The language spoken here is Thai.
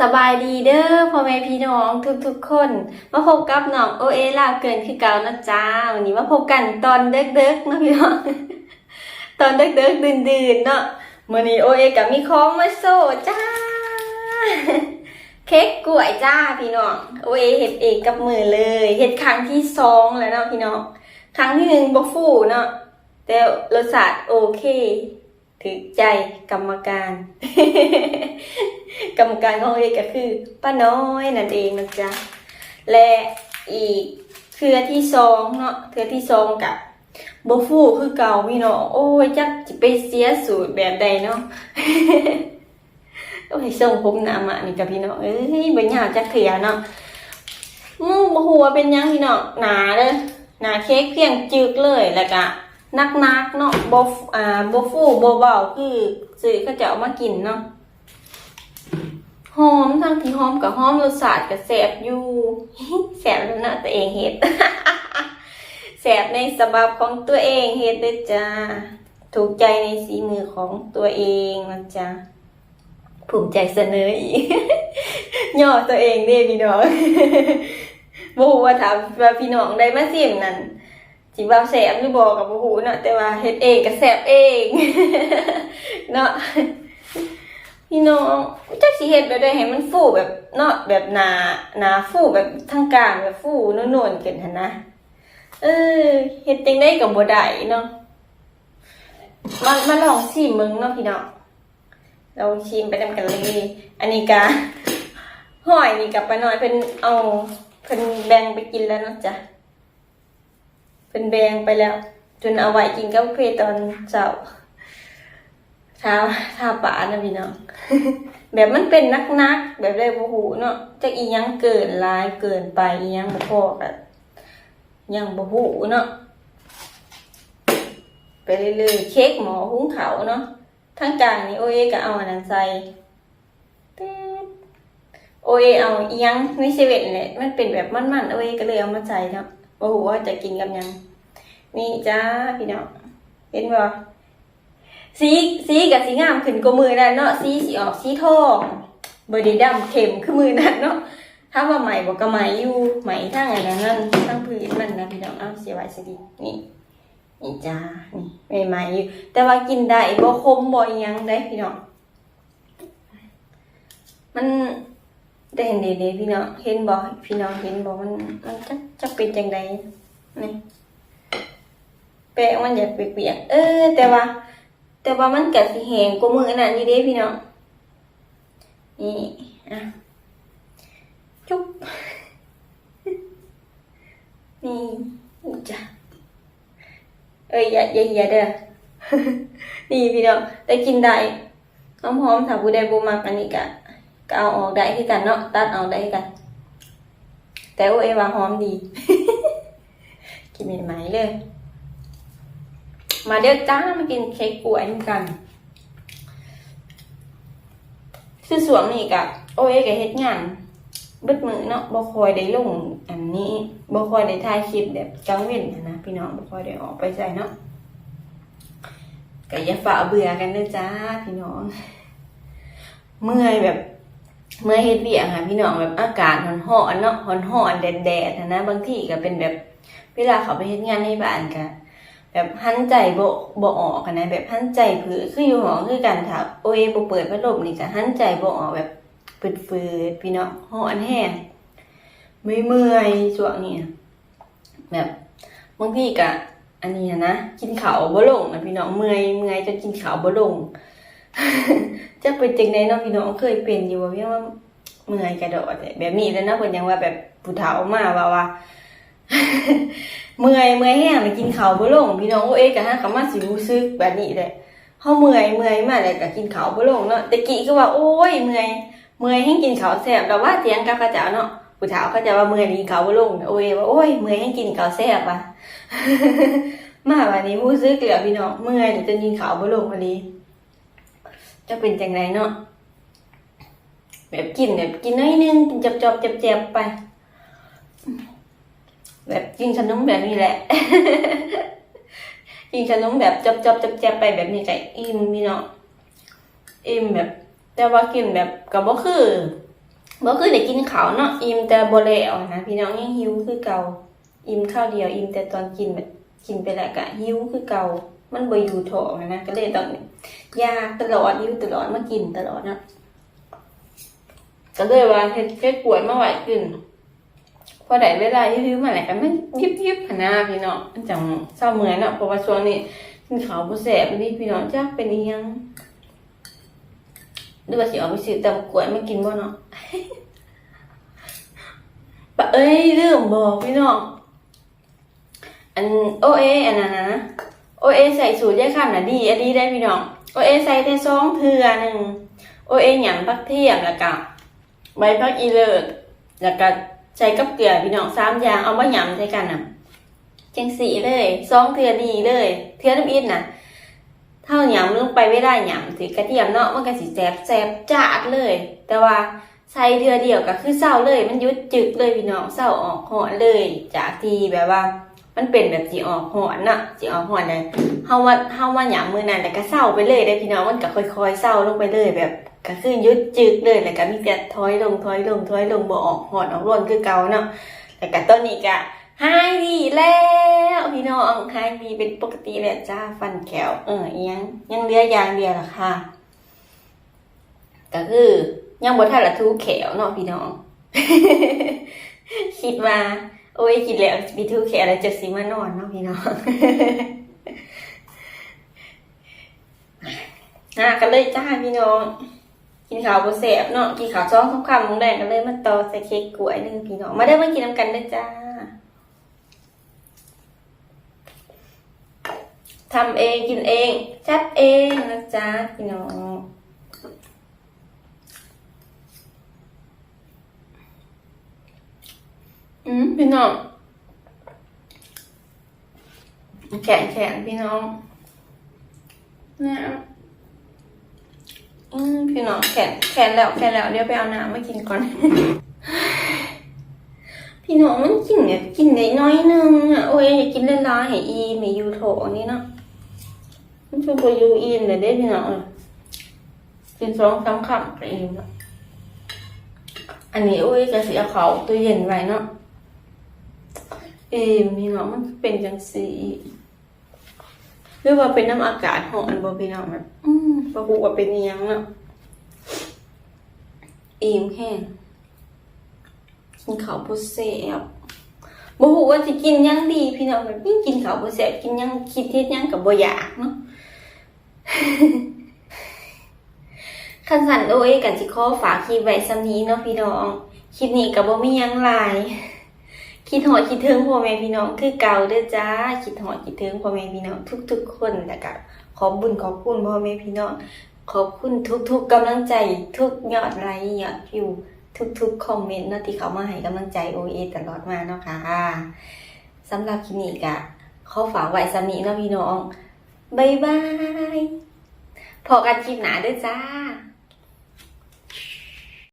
สบายดีเด้อพ่อแม่พี่น้องทุกๆคน มาพบกับน้องโอเอลาเกินคือเก่านะจ้าวันนี้มาพบกันตอนเด็กๆเนาะพี่น้องตอนเด็กๆดื่นๆเนาะมื้อนี้โอเอกับมีของมาโซ่จ้า เค้กกล้วยจ้าพี่น้องโอเอเฮ็ดเองกับมือเลยเฮ็ดครั้งที่สองแล้วเนาะพี่น้องครั้งที่หนึ่งบ่ฟูเนาะแต่รสชาติโอเค ถึกใจกรรมการ กรรมการของเอกก็คือป้าน้อยนั่นเองนะจ๊ะและอีกเทือที่สองเนาะเทือที่สองกับโบฟูคือเก่าพี่น้องโอ้ยจักจะไปเสียสูตรแบบใดเนาะโอ้ยส่งผมหนามานี่กับพี่น้องเอ้ยบ่ยาจักเถียเนาะอืมบ่ฮู้ว่าเป็นยังพี่น้องหนาเด้อหนาเค้กเพียงจึกเลยแล้วก็นักๆเนาะบอ่าบฟูบเบาคือซื้อเขาจะเอามากินเนาะ หอมทั้งที่หอมกับหอมรสชาติกับแสบอยู่แสบแล้วนะตัวเองเฮ็ดแสบในสบับของตัวเองเฮ็ดเด้จ้าถูกใจในสีมือของตัวเองนะจ๊ะภูมิใจเสนออีกย่อตัวเองเด้พี่น้องบูว่าถามว่าพี่น้องได้มาซิมนั่นสิว่าแสบหรือบ่ก็บ่ฮู้เนาะแต่ว่าเฮ็ดเองก็แสบเองเนาะ พี่น้องจักสิเฮ็ดแบบใดให้มันฟูแบบเนาะแบบหนาหนาฟูแบบทางกลางแบบฟูโน่นๆขึ้นหั่นนะ เออเฮ็ดจังได๋ก็บ่ได้เนาะมามาลองชิมมึงเนาะพี่น้องเราชิมไปนำกันเลย อันนี้กะหอยนี่กับป้าน้อยเพิ่นเอาเพิ่นแบ่งไปกินแล้วเนาะจ้ะเพิ่นแบ่งไปแล้ว จนเอาไว้กินกับเพตอนเช้า ท้าท้าป่านะพี่น้อง แบบมันเป็นนักนักแบบได้บ่หูเนาะจักอียังเกินลายเกินไปอียังบ่พอกันยังบ่หูเนาะไปเรื่อยๆเค้กหมอหุ้งเขาเนาะทั้งกลางนี่โอเอก็เอาอันนั้นใส่โอเอเอาอียังในเซเว่นแหละมันเป็นแบบมันๆโอเอก็เลยเอามาใส่เนาะบ่ฮู้ว่าจะกินกับยังนี่จ้าพี่น้องเห็นบ่ สีสีกับสีงามขึ้นกว่ามือนั่นเนาะสีสีออกสีทองบไดีดำเข้มคือมือนั่นเนาะถ้าว่าใหม่บอกก็ใหม่อยู่ใหม่ทั้งอันนั้นนั่นทั้งพื้นมันนะพี่น้องเอาเสียไว้สิดีนี่นี่จ้านี่ใหม่ๆอยู่แต่ว่ากินได้บ่คมบ่อยังได้พี่น้องมันได้เห็นเด็พี่น้องเห็นบ่พี่น้องเห็นบ่มันมันจะจะเป็นจังใดนี่แป้งมันอยากเปียกเออ แต่ว่า แต่ว่ามันกะสิแหงกว่ามือนั่นนี่เด้พี่น้องนี่อะจุ๊บนี่อู้จ้ะเอ้ยอย่าอย่าอย่าเด้อนี่พี่น้องได้กินได้หอมหอมๆถ้าผู้ใดบ่มักอันนี้กะก็เอาออกได้คือกันเนาะตัดเอาได้กัน แต่โอเอว่าหอมดี กินใหม่ๆเลย มาเด้อจ้ามากินเค้กกล้วยนกัน คือสวงนี่กะโอ้ยกะเฮ็ดงานบิดมือเนาะบ่คอยได้ลงอันนี้บ่คอยได้ถ่ายคลิปแบบกลางเว้นนนะพี่น้องบ่คอยได้ออกไปใส่เนาะก็อย่าฝ่าเบื่อกันเด้อจ้าพี่น้อง เมื่อยแบบเมื่อเฮ็ดเวียกค่ะพี่น้องแบบอากาศร้อนๆเนาะร้อนๆแดดๆหั้นนะบางทีก็เป็นแบบเวลาเขาไปเฮ็ดงานในบ้านก็ แบบหันใจบ่บ่ออกนะแบบหันใจผือคืออยู่หอคือกันถ้าโอเอบ่เปิดพัดลมนี่ก็หันใจบ่ออกแบบฝืดๆพี่เน้องฮ้อนแห้งไม่เมื่อยช่วงนี้แบบบางทีก็อันนี้นะกินข้าวบ่ลงอะพี่น้องเมื่อยเมื่อยจนกินข้าวบ่ลงจักเป็นจังไดเนาะพี่น้องเคยเป็นอยู่ว่าพี่ว่าเมื่อยกระโดดแบบนี้แล้วนะเพิ่นยังว่าแบบผู้เฒ่ามาว่าว่า เมื่อยเมื่อยแห้งแล้วกินข้าวบ่ลงพี่น้องโอเอ๊ะก็หาคำว่าสิรู้สึกแบบนี้แหละเฮาเมื่อยเมื่อยมาแล้วก็กินข้าวบ่ลงเนาะแต่กี้ก็ว่าโอ้ยเมื่อยเมื่อยให้กินข้าวแซ่บแต่ว่าเถียงกับเขาเจ้าเนาะผู้เฒ่าเขาจะว่าเมื่อยกินข้าวบ่ลงโอเอ๊ะว่าโอ้ยเมื่อยให้กินข้าวแซ่บว่ะมาวันนี้รู้สึกแล้วพี่น้องเมื่อยจนกินข้าวบ่ลงพอดีจะเป็นจังไดเนาะแบบกินแบบกินน้อยนึงกินจอบๆแจบไป แบบกินขนมแบบนี้แหละกินขนมแบบจับจับจับแจบไปแบบนี้ใจอิ่มพี่เนาะอิ่มแบบ แต่ว่ากินแบบกับบ่คือบ่คือได้กินข้าวเนาะอิ่มแต่บ่แล้วนะพี่น้องยังหิวคือเก่าอิ่มข้าวเดียวอิ่มแต่ตอนกินแบบกินไปแล้วก็หิวคือเก่ามันบ่อยู่ท้องนะก็เลยต้องยากตลอดหิวตลอดมากินตลอดเนาะก็เลยว่าเฮ็ดเฮ็ดปวดมาไว้กิน พอได้เวลาหิวๆมาแล้วก็มันยิบๆหั่นนะพี่เน้องมันจังเศร้าเมื่อยเนาะเพราะว่าช่วงนี้กินข้าวบ่แซ่บนี่พี่เน้องจักเป็นยังหรือว่าสิเอาไปซื้อตำกล้วยมากินบ่เนาะปะเอ้ยเรื่องบอกพี่เน้องอันโอเออันนั้นนะโอเอใส่สูตรแยายคำน่ะดีอันดีได้พี่น้องโอเอใส่แต่ซองเทือหนึ่งโอเอหยำพักเทียมแล้วก็ใบพักอีเลิศแล้วก็ ใส่กับเกลือพี่น้องสามอย่างเอามาหยำใส่กันน่ะจังสีเลยซองเทือดีเลยเทือน้ำอิดนะเท่าหยำลงไปไม่ได้หยำถือกระเทียมเนาะมันก็สิแสบแสบจัดเลย แต่ว่าใส่เทือเดียวก็คือเศร้าเลย มันยุดจึกเลยพี่น้องเศร้าออกหอนเลย จากที่แบบว่า มันเป็นแบบจีออกหอนน่ะจีออกหอนเลยเฮาว่าเฮาว่าหยามมือนั้นแต่ก็เศร้าไปเลยได้พี่น้องมันก็ค่อยๆเศร้าลงไปเลยแบบ ก็คือยุดจึกเลยแล้วก็มีแต่ถอยลงถอยลงถอยลงบ่ออกหอนออกร่วนคือเก่าเนาะแล้วก็ตอนนี้ก็หายดีแล้วพี่น้องหายดีเป็นปกติแล้วจ้าฟันแขวเออยังยังเลือยางเดียวล่ะค่ะก็คือยังบ่ทันละทูแขวเนาะพี่น้อง คิดว่าโอ้ยคิดแล้วมีทูแขวแล้วจะสิมานอนเนาะพี่น้องอะกันเลยจ้าพี่น้อง กินข้าวบ่แซ่บเนาะกินข้าวซ้องสองคำลงแดงกันเลยมาต่อใส่เค้กกล้วยหนึงพี่น้องมาได้มากินน้ำกันด้อจ้าทำเองกินเองจัดเองนะจ๊ะพี่น้องอืมพี่น้องแขนแขนพี่น้องเนี่ย นองแขนแขนแล้วแขนแล้วเดี๋ยวไปเอาน้ำมากินก่อน พี่น้องมันกินเนี่ยกินได้น้อยนึงอะโอ้ยอย่ากินเล่นร้ายให้อีไม่ยูโถอันนี้เนาะมันช่วยไปยูอีนเลยเด้พี่น้องกินสองสามคำก็อิ่มแล้วอันนี้อุ้ยจะเสียเขาตัวเย็นไว้เนาะเอมพี่น้องมันเป็นจังสีหรือว่าเป็นน้ำอากาศหอนบ่พี่น้องแบบอืมบ่ฮู้ว่าเป็นยังเนาะ อมแห้งกินข้าวบ่แซ่บบ่ฮู้ว่าสิกินยังดี พี่น้องแบบกินข้าวบ่แซ่บกินยังคิดเฮ็ดยังก็บ่อยากเนาะคันสันโอ้ยกันสิขอฝากคลิปไว้ซำนี้เนาะพี่น้องคลิปนี้ก็บ่มียังหลายคิดหอดคิดถึงพ่อแม่พี่น้องคือเก่าเด้อจ้าคิดหอดคิดถึงพ่อแม่พี่น้องทุกๆคนแล้วก็ขอบบุญขอบคุณพ่อแม่พี่น้อง ขอบคุณทุกๆกำลังใจ ทุกยอดไลค์ยอดวิวทุกๆคอมเมนต์เนาะที่เขามาให้กำลังใจโอเอตลอดมาเนาะค่ะสำหรับคลินิกอะเขาฝากไว้สำนีเนาะพี่น้องบายบายพอกันคลิปหนาด้วยจ้า